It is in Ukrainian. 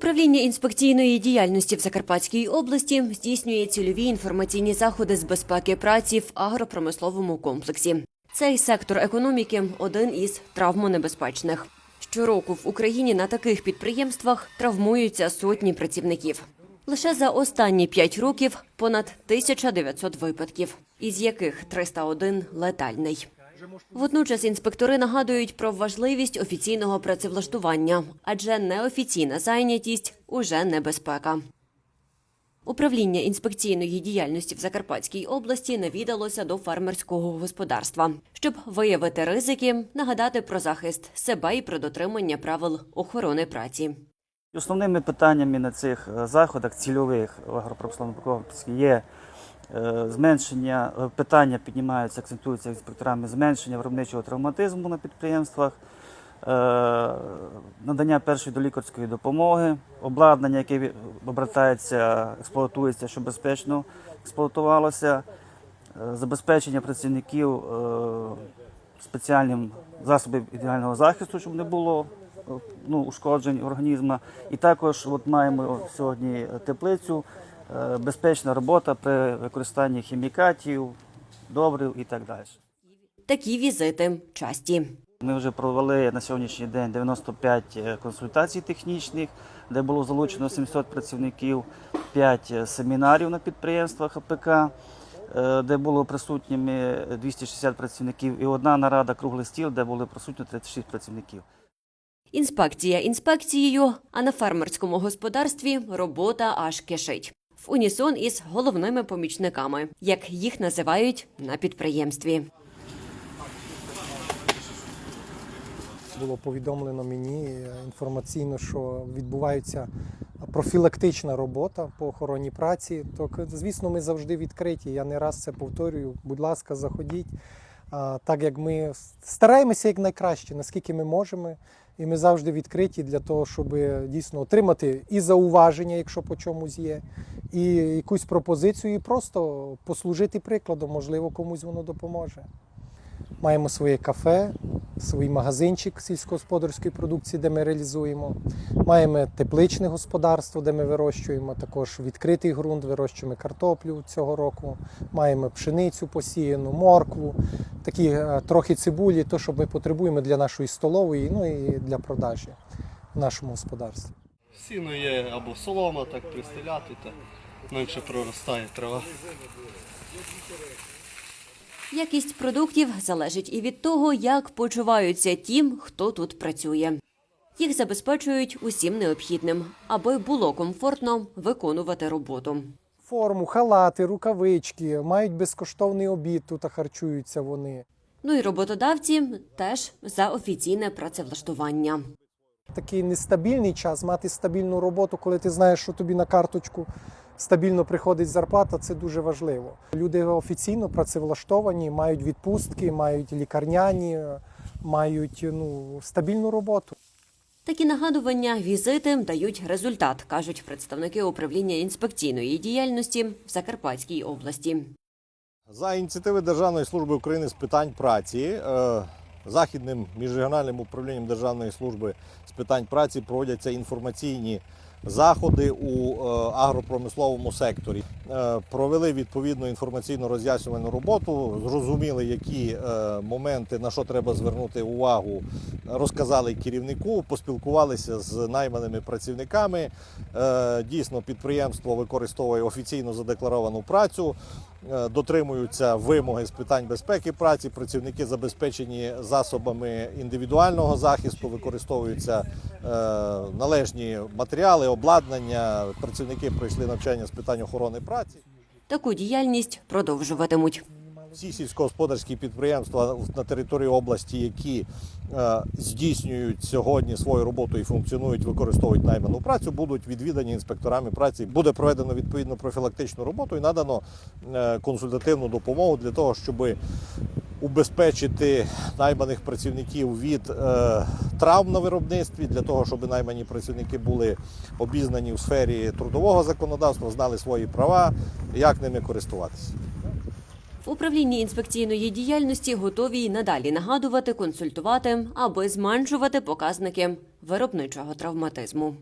Управління інспекційної діяльності в Закарпатській області здійснює цільові інформаційні заходи з безпеки праці в агропромисловому комплексі. Цей сектор економіки один із травмонебезпечних. Щороку в Україні на таких підприємствах травмуються сотні працівників. Лише за останні п'ять років понад 1900 випадків, із яких 301 – летальний. Водночас інспектори нагадують про важливість офіційного працевлаштування, адже неофіційна зайнятість уже небезпека. Управління інспекційної діяльності в Закарпатській області навідалося до фермерського господарства, щоб виявити ризики, нагадати про захист себе і про дотримання правил охорони праці. Основними питаннями на цих е, заходах цільових в агропромисловому є зменшення е, питання піднімаються, акцентуються інспекторами зменшення виробничого травматизму на підприємствах, е, надання першої долікарської допомоги, обладнання, яке обертається, експлуатується, щоб безпечно експлуатувалося, е, забезпечення працівників е, спеціальним засобом ідеального захисту, щоб не було е, ну, ушкоджень організму. І також от маємо сьогодні теплицю, е, безпечна робота при використанні хімікатів, добрив і так далі. Такі візити часті. Ми вже провели на сьогоднішній день 95 консультацій технічних, де було залучено 700 працівників, 5 семінарів на підприємствах АПК, е, де було присутніми 260 працівників, і одна нарада круглий стіл, де були присутні 36 працівників. Інспекція інспекцією, а на фермерському господарстві робота аж кишить. В унісон із головними помічниками, як їх називають на підприємстві. було повідомлено мені е, інформаційно, що відбувається профілактична робота по охороні праці. То, звісно, ми завжди відкриті. Я не раз це повторюю. Будь ласка, заходіть. Так як ми стараємося як найкраще, наскільки ми можемо, і ми завжди відкриті для того, щоб дійсно отримати і зауваження, якщо по чомусь є, і якусь пропозицію, і просто послужити прикладом, можливо, комусь воно допоможе. Маємо своє кафе, свій магазинчик сільськогосподарської продукції, де ми реалізуємо. Маємо тепличне господарство, де ми вирощуємо також відкритий ґрунт, вирощуємо картоплю цього року. Маємо пшеницю посіяну, моркву, такі е, трохи цибулі, то що ми потребуємо для нашої столової, ну і для продажі в нашому господарстві. Сіно є або солома, так пристеляти, та менше проростає трава. Якість продуктів залежить і від того, як почуваються ті, хто тут працює. Їх забезпечують усім необхідним, аби було комфортно виконувати роботу. Форму, халати, рукавички, мають безкоштовний обід, тут харчуються вони. Ну і роботодавці теж за офіційне працевлаштування. такий нестабільний час, мати стабільну роботу, коли ти знаєш, що тобі на карточку стабільно приходить зарплата, це дуже важливо. Люди офіційно працевлаштовані, мають відпустки, мають лікарняні, мають ну, стабільну роботу. Такі нагадування, візити дають результат, кажуть представники управління інспекційної діяльності в Закарпатській області. За ініціативи Державної служби України з питань праці е, Західним міжрегіональним управлінням Державної служби з питань праці проводяться інформаційні заходи у е, агропромисловому секторі. Е, Провели відповідну інформаційно роз'яснювальну роботу, зрозуміли, які е, моменти на що треба звернути увагу, розказали керівнику, поспілкувалися з найманими працівниками. Дійсно, підприємство використовує офіційно задекларовану працю, дотримуються вимоги з питань безпеки праці. Працівники забезпечені засобами індивідуального захисту, використовуються належні матеріали, обладнання. Працівники пройшли навчання з питань охорони праці. Таку діяльність продовжуватимуть. Всі сільськогосподарські підприємства на території області, які е, здійснюють сьогодні свою роботу і функціонують, використовують найману працю, будуть відвідані інспекторами праці. Буде проведено відповідну профілактичну роботу і надано е, консультативну допомогу для того, щоб убезпечити найманих працівників від е, травм на виробництві, для того, щоб наймані працівники були обізнані у сфері трудового законодавства, знали свої права, як ними користуватися. В управлінні інспекційної діяльності готові й надалі нагадувати, консультувати, аби зменшувати показники виробничого травматизму.